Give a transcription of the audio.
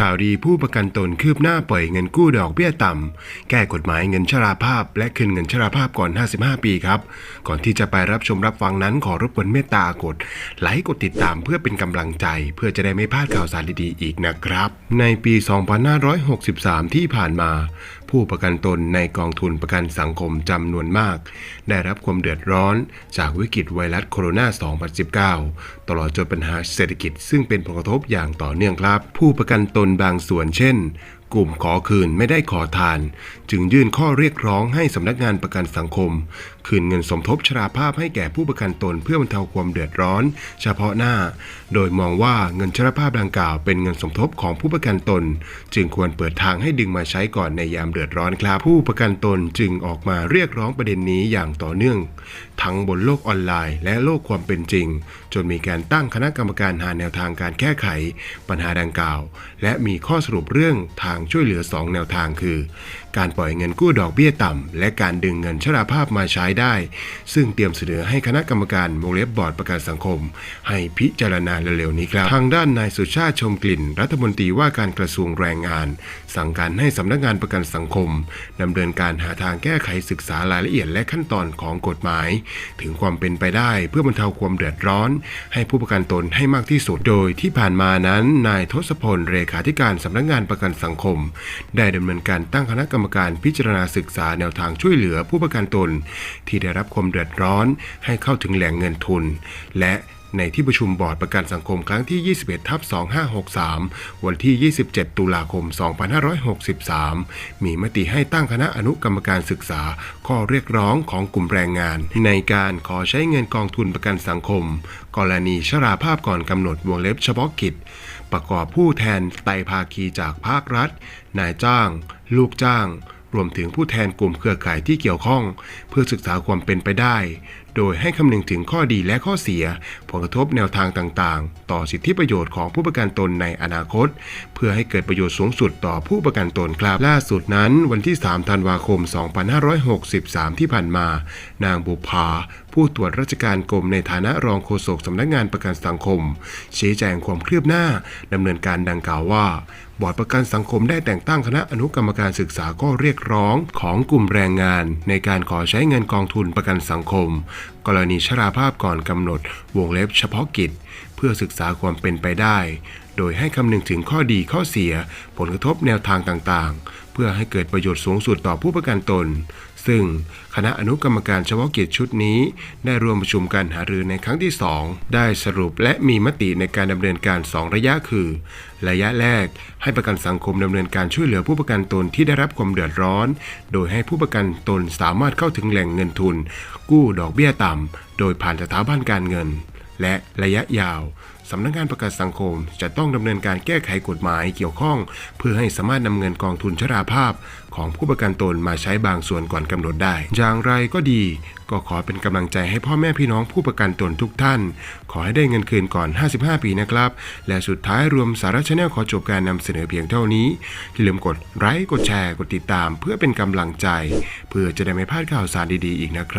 ข่าวดีผู้ประกันตนคืบหน้าปล่อยเงินกู้ดอกเบี้ยต่ำ แก้กฎหมายเงินชราภาพ และคืนเงินชราภาพก่อน 55 ปีครับ ก่อนที่จะไปรับชมรับฟังนั้นขอรบกวนเมตตากดไลค์กดติดตามเพื่อเป็นกำลังใจ เพื่อจะได้ไม่พลาดข่าวสารดีๆอีกนะครับ ในปี 2563 ที่ผ่านมา ผู้ประกันตนในกองทุนประกันสังคมจำนวนมาก ได้รับความเดือดร้อนจากวิกฤตไวรัสโคโรนา 2019 ตลอดจนปัญหาเศรษฐกิจซึ่งเป็นผลกระทบอย่างต่อเนื่องครับ ผู้ประกันตนบางส่วนเช่น กลุ่มขอคืนไม่ได้ขอทาน จึงยื่นข้อเรียกร้องให้สำนักงานประกันสังคม คืนเงินสมทบชราภาพให้แก่ผู้ประกันตนเพื่อบรรเทาความเดือดร้อน เฉพาะหน้า โดยมองว่าเงินชราภาพดังกล่าวเป็นเงินสมทบของผู้ประกันตน จึงควรเปิดทางให้ดึงมาใช้ก่อนในยามเดือดร้อนครับผู้ประกันตนจึงออกมาเรียกร้องประเด็นนี้อย่างต่อเนื่อง ทั้งบนโลกออนไลน์ และโลกความเป็นจริง จนมีการตั้งคณะกรรมการหาแนวทางการแก้ไข ปัญหาดังกล่าว และมีข้อสรุปเรื่องทางช่วยเหลือ 2 แนวทางคือ การปล่อยเงินกู้ดอกเบี้ยต่ำ และการดึงเงินชราภาพมาใช้ได้ ซึ่งเตรียมเสนอให้คณะกรรมการวงเล็บบอร์ดประกันสังคม ให้พิจารณาเร็วๆนี้ครับ ทางด้านนายสุชาติชมกลิ่น รัฐมนตรีว่าการกระทรวงแรงงาน สั่งการให้สำนักงานประกันสังคมดำเนินการหาทางแก้ไขศึกษารายละเอียดและขั้นตอนของกฎหมาย ถึงความเป็นไปได้เพื่อบรรเทาความเดือดร้อน ให้ผู้ประกันตนให้มากที่สุดโดยที่ผ่านมานั้น นายทศพลเลขาธิการสำนักงานประกันสังคมได้ดำเนินการตั้งคณะกรรมการพิจารณาศึกษาแนวทางช่วยเหลือผู้ประกันตน ที่ได้รับความเดือดร้อนให้เข้าถึงแหล่งเงินทุน และ ในที่ประชุมบอร์ดประกันสังคมครั้งที่ 21ทับ2563 วันที่ 27 ตุลาคม 2563 มีมติให้ตั้งคณะอนุกรรมการศึกษา ข้อเรียกร้องของกลุ่มแรงงาน ในการขอใช้เงินกองทุนประกันสังคม กรณีชราภาพก่อนกำหนดวงเล็บเฉพาะกิจ ประกอบผู้แทนไตภาคีจากภาครัฐ นายจ้าง ลูกจ้างรวมถึงผู้แทนกลุ่มเครือข่ายที่เกี่ยวข้อง เพื่อศึกษาความเป็นไปได้โดยให้คำนึงถึงข้อดีและข้อเสีย ผลกระทบแนวทางต่างๆ ต่อสิทธิประโยชน์ของผู้ประกันตนในอนาคต เพื่อให้เกิดประโยชน์สูงสุดต่อผู้ประกันตนครับล่าสุดนั้น วันที่ 3 ธันวาคม 2563 ที่ผ่านมา นางบุภาผู้ตรวจราชการกรมในฐานะรองโฆษกสำนักงานประกันสังคม ชี้แจงความคืบหน้าดำเนินการดังกล่าวว่าบอร์ดประกันสังคมได้แต่งตั้งคณะอนุกรรมการศึกษาข้อเรียกร้องของกลุ่มแรงงาน ในการขอใช้เงินกองทุนประกันสังคมกรณีชราภาพก่อนกำหนดวงเล็บเฉพาะกิจ พื่อศึกษาความเป็นไปได้ โดยให้คำนึงถึงข้อดีข้อเสีย ผลกระทบแนวทางต่างๆ เพื่อให้เกิดประโยชน์สูงสุดต่อผู้ประกันตน ซึ่งคณะอนุกรรมการเฉพาะกิจชุดนี้ ได้ร่วมประชุมการหารือในครั้งที่ 2 ได้สรุปและมีมติในการดำเนินการ 2 ระยะคือ ระยะแรก ให้ประกันสังคมดำเนินการช่วยเหลือผู้ประกันตนที่ได้รับความเดือดร้อน โดยให้ผู้ประกันตนสามารถเข้าถึงแหล่งเงินทุน กู้ดอกเบี้ยต่ำโดยผ่านสถาบันการเงิน และระยะยาวสำนักงานประกันสังคมจะต้องดำเนินการแก้ไขกฎหมายเกี่ยวข้อง เพื่อให้สามารถนำเงินกองทุนชราภาพ ของผู้ประกันตนมาใช้บางส่วนก่อนกำหนดได้ อย่างไรก็ดี ก็ขอเป็นกำลังใจให้พ่อแม่พี่น้องผู้ประกันตนทุกท่าน ขอให้ได้เงินคืนก่อน 55 ปีนะครับ และสุดท้ายรวมสาระชาแนลขอจบการนำเสนอเพียงเท่านี้อย่าลืมกดไลค์กดแชร์กดติดตาม เพื่อเป็นกำลังใจ เพื่อจะได้ไม่พลาดข่าวสารดีๆ อีกนะครับ